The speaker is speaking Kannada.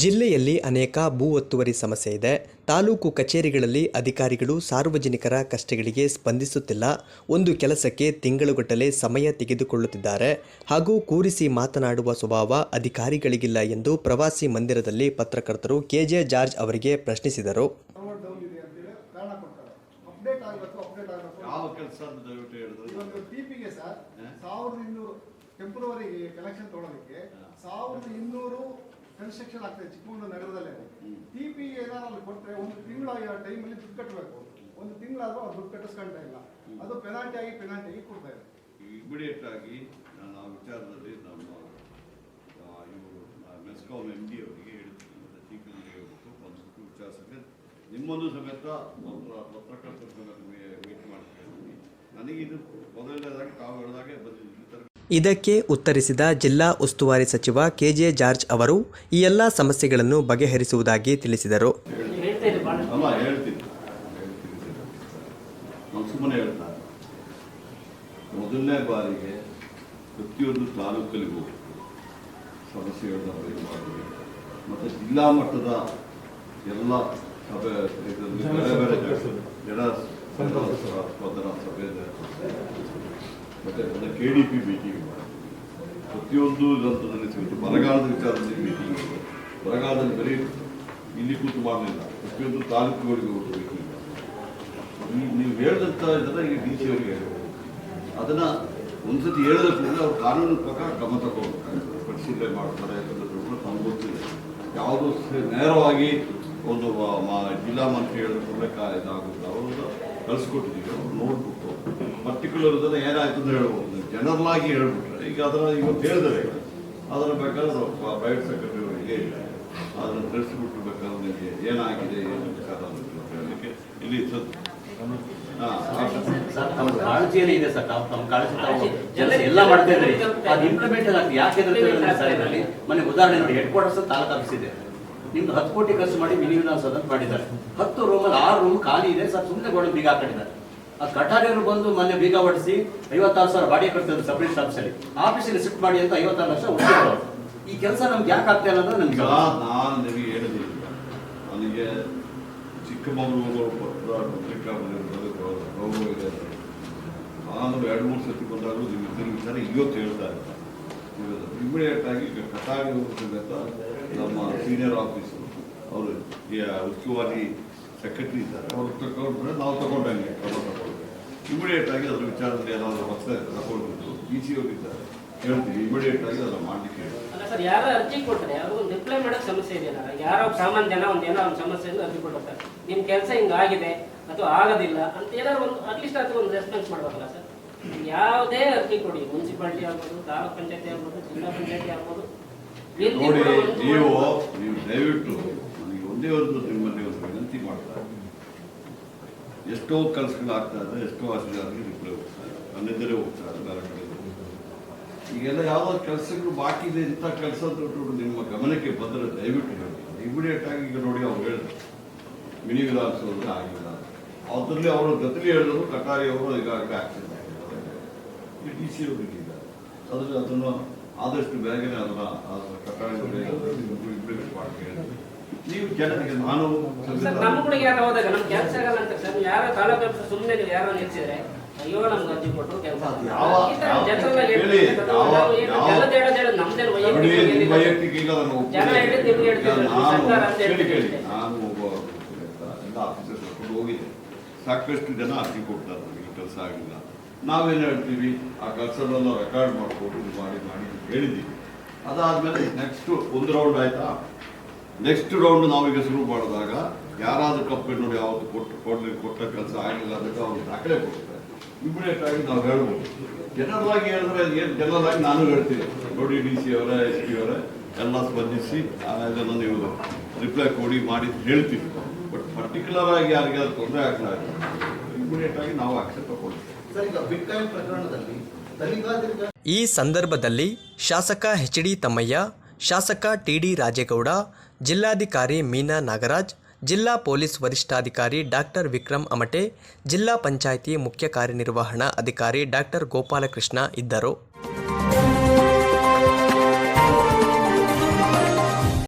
ಜಿಲ್ಲೆಯಲ್ಲಿ ಅನೇಕ ಭೂ ಒತ್ತುವರಿ ಸಮಸ್ಯೆ ಇದೆ. ತಾಲೂಕು ಕಚೇರಿಗಳಲ್ಲಿ ಅಧಿಕಾರಿಗಳು ಸಾರ್ವಜನಿಕರ ಕಷ್ಟಗಳಿಗೆ ಸ್ಪಂದಿಸುತ್ತಿಲ್ಲ. ಒಂದು ಕೆಲಸಕ್ಕೆ ತಿಂಗಳುಗಟ್ಟಲೆ ಸಮಯ ತೆಗೆದುಕೊಳ್ಳುತ್ತಿದ್ದಾರೆ. ಹಾಗೂ ಕೂರಿಸಿ ಮಾತನಾಡುವ ಸ್ವಭಾವ ಅಧಿಕಾರಿಗಳಿಗಿಲ್ಲ ಎಂದು ಪ್ರವಾಸಿ ಮಂದಿರದಲ್ಲಿ ಪತ್ರಕರ್ತರು ಕೆಜೆ ಜಾರ್ಜ್ ಅವರಿಗೆ ಪ್ರಶ್ನಿಸಿದರು. ಇನ್ನೂರು ಕಲೆಕ್ಷನ್ ತೊಗೊಳೋದಕ್ಕೆ ಸಾವಿರದ ಇನ್ನೂರು ಕನ್ಸ್ಟ್ರಕ್ಷನ್ ಆಗ್ತದೆ ಚಿಕ್ಕಮಗಳೂರು ನಗರದಲ್ಲೇ. ಟಿ ಪಿ ಏನಾದ್ರು ಅಲ್ಲಿ ಕೊಟ್ಟರೆ ಒಂದು ತಿಂಗಳ ಟೈಮಲ್ಲಿ ದುಡ್ಡು ಕಟ್ಟಬೇಕು ಒಂದು ತಿಂಗಳಾದರೂ ಅವ್ರು ದುಡ್ಡು ಕಟ್ಟಿಸ್ಕೊಂತ ಇಲ್ಲ. ಅದು ಪೆನಾಲ್ಟಿ ಆಗಿ ಪೆನಾಲ್ಟಿ ಆಗಿ ಕೊಡ್ತಾ ಇದೆ. ಇಮಿಡಿಯೇಟ್ ಆಗಿ ನಾನು ಆ ವಿಚಾರದಲ್ಲಿ ನಮ್ಮ ಇವರು ಮೆಸ್ಕಾಮ್ ಎಂ ಡಿ ಅವರಿಗೆ ಹೇಳ್ತೀನಿ ಚೀಫ್ ಅವರಿಗೆ ಹೇಳ್ಬಿಟ್ಟು ವಿಚಾರ ವಿಚಾರಿಸಿದ್ರೆ ನಿಮ್ಮನ್ನು ಸಮೇತ ಪತ್ರ ಪತ್ರಕರ್ತರ ಸಮೇತ ಮೀಟ್ ಮಾಡ್ತಾ ಇದ್ದೀನಿ ನನಗಿದು ಮೊದಲನೇದಾಗಿ ತಾವು ಹೇಳಿದಾಗೆ ಬಂದಿದ್ದೀನಿ ಇದಕ್ಕೆ ಉತ್ತರಿಸಿದ ಜಿಲ್ಲಾ ಉಸ್ತುವಾರಿ ಸಚಿವ ಕೆಜೆ ಜಾರ್ಜ್ ಅವರು ಈ ಎಲ್ಲ ಸಮಸ್ಯೆಗಳನ್ನು ಬಗೆಹರಿಸುವುದಾಗಿ ತಿಳಿಸಿದರು. ಮೊದಲನೇ ಬಾರಿಗೆ ಪ್ರತಿಯೊಂದು ತಾಲೂಕಲ್ಲಿಗೂ ಸಮಸ್ಯೆಗಳನ್ನ ಬಗೆಹರಿಸಿ ಮತ್ತು ಜಿಲ್ಲಾ ಮಟ್ಟದ ಎಲ್ಲ ಸಭೆ ಬೇರೆ ಬೇರೆ ಜನ ಜನ ಸಭೆ ಮತ್ತು ಕೆ ಡಿ ಪಿ ಮೀಟಿಂಗ್ ಪ್ರತಿಯೊಂದು ಹಂತದಲ್ಲಿ ಸಿಗುತ್ತೆ. ಬರಗಾಲದ ವಿಚಾರದಲ್ಲಿ ಮೀಟಿಂಗ್ ಬರಗಾಲದಲ್ಲಿ ಬರೀ ಇಲ್ಲಿ ಕೂತು ಮಾಡಲಿಲ್ಲ. ಪ್ರತಿಯೊಂದು ತಾಲೂಕುಗಳಿಗೆ ಹೋಗಿ ಮೀಟಿಂಗ್ ನೀವು ಹೇಳಿದಂಥ ಇದನ್ನ ಈಗ ಡಿ ಸಿ ಅವರಿಗೆ ಹೇಳ್ಬೋದು ಅದನ್ನ ಒಂದ್ಸತಿ ಹೇಳಿದ ಕೂಡಲೇ ಅವ್ರು ಕಾನೂನು ಪ್ರಕಾರ ಕ್ರಮ ತಗೋಬೇಕಾಗ್ತದೆ ಪರಿಶೀಲನೆ ಮಾಡ್ತಾರೆ ಯಾಕಂದ್ರೆ ನಮ್ಗೆ ಗೊತ್ತಿದೆ ಯಾವುದು ನೇರವಾಗಿ ಒಂದು ಜಿಲ್ಲಾ ಮಂತ್ರಿ ಕಾ ಇದಾಗುತ್ತೆ? ಅವರು ಕಳಿಸ್ಕೊಟ್ಟಿದ್ದೀವಿ. ಅವ್ರು ನೋಡ್ಬಿಟ್ಟು ಪರ್ಟಿಕ್ಯುಲರ್ ಇದನ್ನು ಏನಾಯ್ತು ಅಂತ ಹೇಳ್ಬೋದು. ಜನರಲ್ ಆಗಿ ಹೇಳ್ಬಿಟ್ರೆ, ಈಗ ಅದನ್ನ ಇವತ್ತು ಹೇಳಿದ್ರೆ ಅದ್ರ ಬೇಕಾದ್ರೆ ಪ್ರೈವೇಟ್ ಸೆಕ್ರೆಟರಿ ಅವರಿಗೆ ಅದನ್ನು ತಿಳಿಸ್ಬಿಟ್ಟು ಬೇಕಾದ್ರೆ ನಿಮಗೆ ಏನಾಗಿದೆ, ಏನು ಹೇಳಲಿಕ್ಕೆ ಇಲ್ಲಿ ಕಾಳಜಿಯಲ್ಲಿ ಉದಾಹರಣೆ ನೋಡಿ ಹೆಡ್ ಕ್ವಾರ್ಟರ್ಸ್ ತಾಲೂಕು ಆಫೀಸ್ ಇದೆ. ನಿಮ್ದು ಹತ್ತು ಕೋಟಿ ಖರ್ಚು ಮಾಡಿ ಮಿನಿ ವಿಧಾನಸೌಧ ಮಾಡಿದ್ದಾರೆ. ಹತ್ತು ರೂಮಲ್ಲಿ ಆರು ರೂಮ್ ಖಾಲಿ ಇದೆ, ಸರ್ ಸುಮ್ಮನೆ ಗೋಡೆ ಬೀಗ ಹಾಕೊಂಡಿದ್ದಾರೆ. ಆ ಕಟಾರಿಯವರು ಬಂದು ಮೊನ್ನೆ ಬೀಗ ಹೊಡಿಸಿ ಐವತ್ತಾರು ಸಾವಿರ ಬಾಡಿಗೆ ಕಟ್ತಿದ್ರು ಸಪ್ರೇಟ್ ಆಫೀಸಲ್ಲಿ ಆಫೀಸಲ್ಲಿ ಶಿಫ್ಟ್ ಮಾಡಿ ಅಂತ ಐವತ್ತಾರು ಲಕ್ಷ ಉಳಿಸಿದ್ರು ಈ ಕೆಲಸ ನಮ್ಗೆ ಯಾಕೆ ಆಗ್ತಾ ಇಲ್ಲ ಅಂದ್ರೆ ನಮ್ಗೆ ನಾನು ನಿಮಗೆ ಹೇಳಿದ್ದೀನಿ ನನಗೆ ಚಿಕ್ಕಮಗಳೂರು ನಾನು ಎರಡು ಮೂರು ಸತಿ ಬಂದಾಗಲೂ ವಿಚಾರ ಇವತ್ತು ಹೇಳ್ತಾ ಇದ್ದೆ. ಇಮಿಡಿಯೇಟ್ ಆಗಿ ಕಟಾಗಿ ಸಮೇತ ನಮ್ಮ ಸೀನಿಯರ್ ಆಫೀಸರು ಅವರು ಉಸ್ತುವಾರಿ ಸೆಕ್ರೆಟರಿ ಇದ್ದಾರೆ. ಅವ್ರು ತಗೊಂಡ್ರೆ ನಾವು ತಗೊಂಡಂಗೆ ಕ್ರಮ ಇಮಿಡಿಯೇಟ್ ಆಗಿ ಅದ್ರ ವಿಚಾರದಲ್ಲಿ ಏನಾದರೂ ಹೊಸ ತಗೊಂಡ್ಬಿಟ್ಟು ಡಿ ಸಿ ಇದ್ದಾರೆ. ಹೇಳ್ತೀವಿ ಇಮಿಡಿಯೇಟ್ ಆಗಿ ಅದನ್ನು ಮಾಡಲಿಕ್ಕೆ ಸರ್, ಯಾರೋ ಅರ್ಜಿ ಕೊಟ್ಟರೆ ಅವ್ರಿಗೊಂದು ರಿಪ್ಲೈ ಮಾಡೋ ಸಮಸ್ಯೆ ಇದೆಯಲ್ಲ ಯಾರೋ ಸಾಮಾನ್ಯ ಜನ ಒಂದು ಏನೋ ಒಂದು ಸಮಸ್ಯೆ ಅರ್ಜಿ ಕೊಡ್ತಾರೆ ನಿಮ್ಮ ಕೆಲಸ ಹಿಂಗಾಗಿದೆ ಅಥವಾ ಆಗೋದಿಲ್ಲ ಅಂತ ಏನಾದ್ರು ಒಂದು ಅಟ್ಲೀಸ್ಟ್ ಅದಕ್ಕೆ ಒಂದು ರೆಸ್ಪಾನ್ಸ್ ಮಾಡ್ಬೇಕಲ್ಲ ಸರ್. ಯಾವುದೇ ಅರ್ಜಿ ಕೊಡಿ ಮುನ್ಸಿಪಾಲಿಟಿ ಆಗ್ಬೋದು, ತಾಲೂಕ್ ಪಂಚಾಯತಿ ಆಗ್ಬೋದು, ಜಿಲ್ಲಾ ಪಂಚಾಯತಿ ಆಗ್ಬೋದು. ನೋಡಿ ನೀವು ನೀವು ದಯವಿಟ್ಟು ನನಗೆ ಒಂದೇ ಒಂದು ನಿಮ್ಮಲ್ಲಿ ಒಂದು ವಿನಂತಿ ಮಾಡ್ತಾ ಇದ್ದೀನಿ. ಎಷ್ಟೋ ಕೆಲಸಗಳು ಆಗ್ತಾ ಇದೆ ಎಷ್ಟೋ ಅಧಿಕಾರಿಗೆ ರಿಪ್ಲೈ ಹೋಗ್ತಾ ಇದೆ ನನ್ನೆದುರೇ ಹೋಗ್ತಾ ಇದೆ ಬೇರೆ ಕಡೆ. ಈಗೆಲ್ಲ ಯಾವ ಕೆಲಸಗಳು ಬಾಕಿ ಇದೆ ಇಂಥ ಕೆಲಸ ನಿಮ್ಮ ಗಮನಕ್ಕೆ ಬಂದರೆ ದಯವಿಟ್ಟು ಹೇಳಿ. ಇಮಿಡಿಯೇಟ್ ಆಗಿ ಈಗ ನೋಡಿ ಅವ್ರು ಹೇಳಿದ್ರು. ಮಿನಿ ವಿಧಾನಸೌಧ ಆಗಿಲ್ಲ. ಅದರಲ್ಲಿ ಅವರ ಗತಿ ಹೇಳಿದ್ರು ಕಟಾರಿ ಅವರು ಈಗಾಗಲೇ ಆಗಿದ್ದಾರೆ. ಡಿ ಸಿ ಅವರಿಗೆ ಇದ್ದಾರೆ ಅದ್ರ ಅದನ್ನು ಆದಷ್ಟು ಬೇಗನೆ ಅದರ ಕಟ್ಟಡ ಇಂಪ್ಲಿಮೆಂಟ್ ಮಾಡಿ ಹೇಳಿ ನೀವು ಜನರಿಗೆ ನಾನು ನಮ್ಮ ಕೂಡ ಯಾರು ಹೋದಾಗ ನಮ್ಗೆ ಕೆಲಸ ಆಗಲ್ಲ ಅಂತ ಸರ್ ಯಾರ ತಾಲೂಕು ಸುಮ್ಮನೆ ನೀವು ಯಾರೋ ನಿಲ್ಸಿದ್ರೆ ಅಯ್ಯೋ ನಮ್ಗೆ ಅರ್ಜಿ ಕೊಟ್ಟರು ಕೆಲಸ ನಾನು ಒಬ್ಬ ಎಲ್ಲ ಆಫೀಸರ್ ಕರ್ಕೊಂಡು ಸಾಕಷ್ಟು ಜನ ಅರ್ಜಿ ಕೊಡ್ತಾರೆ ನನಗೆ ಕೆಲಸ ಆಗಿಲ್ಲ. ನಾವೇನು ಹೇಳ್ತೀವಿ? ಆ ಕೆಲಸನೆಲ್ಲ ರೆಕಾರ್ಡ್ ಮಾಡ್ಕೊಂಡು ಮಾಡಿ ಮಾಡಿ ಅಂತ ಹೇಳಿದ್ದೀವಿ ಅದಾದಮೇಲೆ ನೆಕ್ಸ್ಟ್ ಒಂದು ರೌಂಡ್ ಆಯ್ತಾ? ನೆಕ್ಸ್ಟ್ ರೌಂಡ್ ನಾವೀಗ ಶುರು ಮಾಡಿದಾಗ ಯಾರಾದರೂ ಕಂಪ್ನಿ ನೋಡಿ ಯಾವತ್ತು ಕೊಟ್ಟು, ಕೊಡ್ಲಿ, ಕೊಟ್ಟ ಕೆಲಸ ಆಗಲಿಲ್ಲ ಅದಕ್ಕೆ ಅವ್ರಿಗೆ ದಾಖಲೆ ಕೊಡ್ತಾರೆ. ಇಮಿಡಿಯೇಟ್ ಆಗಿ ನಾವು ಹೇಳ್ಬೋದು. ಜನರಲ್ ಆಗಿ ಹೇಳಿದ್ರೆ ಏನು ಜನರಲ್ ಆಗಿ ನಾನು ಹೇಳ್ತೀನಿ. ನೋಡಿ ಡಿ ಸಿ ಅವರೇ ಎಸ್ ಪಿ ಅವರೇ, ಎಲ್ಲ ಸ್ಪಂದಿಸಿ ಅದನ್ನು ನೀವು ರಿಪ್ಲೈ ಕೊಡಿ, ಮಾಡಿ ಹೇಳ್ತೀವಿ. ಬಟ್ ಪರ್ಟಿಕ್ಯುಲರ್ ಆಗಿ ಯಾರಿಗಾದ್ರು ತೊಂದರೆ ಆಗ್ತಾ ಇಲ್ಲ. ಇಮಿಡಿಯೇಟ್ ಆಗಿ ನಾವು ಆಕ್ಷನ್ ತಗೊಳ್ತೀವಿ. ಈ ಸಂದರ್ಭದಲ್ಲಿ ಶಾಸಕ ಎಚ್ ಡಿ ತಮ್ಮಯ್ಯ, ಶಾಸಕ ಟಿ ಡಿ ರಾಜೇಗೌಡ, ಜಿಲ್ಲಾಧಿಕಾರಿ ಮೀನಾ ನಾಗರಾಜ್, ಜಿಲ್ಲಾ ಪೊಲೀಸ್ ವರಿಷ್ಠಾಧಿಕಾರಿ ಡಾಕ್ಟರ್ ವಿಕ್ರಮ್ ಅಮಟೆ, ಜಿಲ್ಲಾ ಪಂಚಾಯಿತಿ ಮುಖ್ಯ ಕಾರ್ಯನಿರ್ವಹಣಾ ಅಧಿಕಾರಿ ಡಾಕ್ಟರ್ ಗೋಪಾಲಕೃಷ್ಣ ಇದ್ದರು.